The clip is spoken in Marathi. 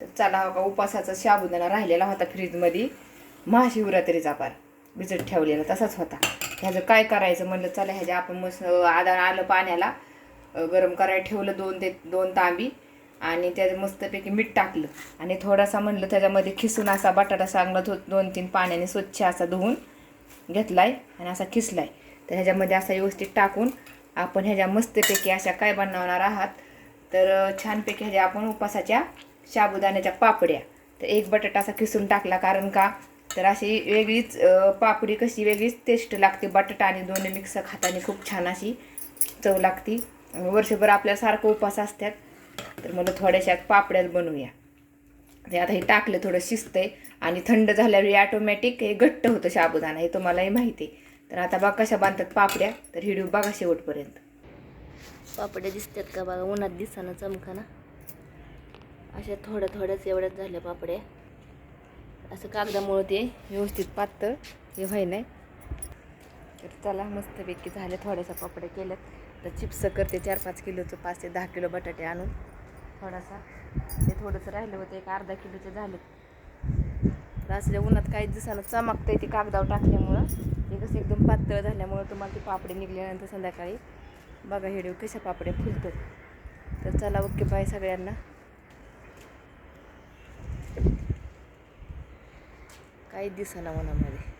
तर चला हो का उपासाचा शाबुदाना राहिलेला होता फ्रीजमध्ये महाशिवरात्रीचा पार. भिजत ठेवलेला तसाच होता. ह्याचं काय करायचं म्हणलं चला ह्याच्या आपण मस्त आदा आलं पाण्याला. गरम करायला ठेवलं दोन ते दोन तांबी. आणि त्याचं मस्तपैकी मीठ टाकलं. आणि थोडासा म्हणलं त्याच्यामध्ये खिसून असा बटाटा चांगला धो दोन तीन पाण्याने स्वच्छ असा धुवून घेतलाय आणि असा खिसलाय. तर ह्याच्यामध्ये असा व्यवस्थित टाकून आपण ह्याच्या मस्तपैकी अशा काय बनवणार आहात? तर छानपैकी ह्याच्या आपण उपासाच्या साबुदाण्याच्या पापड्या. तर एक बटाटा असा खिसून टाकला कारण का? तर अशी वेगळीच पापडी कशी वेगळीच टेस्ट लागते. बटाटा आणि दोन्ही मिक्स खाताने खूप छान अशी चव लागती. वर्षभर आपल्या सारखं उपास असतात. तर मला थोड्याशा पापड्याच बनवूया. ते आता हे टाकलं थोडं शिजतंय. आणि थंड झाल्यावर ऑटोमॅटिक हे घट्ट होतं साबुदाणा हे तुम्हालाही माहिती आहे. तर आता बघा कशा बांधतात पापड्या. तर व्हिडिओ बघा शेवटपर्यंत. पापड्या दिसतात का बघा? उन्हात दिसानं चमकाना. अशा थोडं थोड्याच एवढ्याच झाल्या पापड्या असं कागदामुळं ते व्यवस्थित पातळ हे व्हाय नाही. तर चला मस्तपैकी झाले थोड्याशा पापड्या केल्यात. तर चिप्स करते चार पाच किलोचं पाच ते दहा किलो बटाटे आणून. थोडासा ते थोडंसं राहिलं होतं एक अर्धा किलोचे झाले तर असल्या उन्हात काहीच दिवसानं चमकतंय ते कागदावर टाकल्यामुळं ते कसं एकदम पातळ झाल्यामुळं तुम्हाला ते पापडे निघल्यानंतर संध्याकाळी बघा हेडे कशा पापड्या फुलतात. तर चला ओके बाय सगळ्यांना. काहीच दिसेना उन्हामध्ये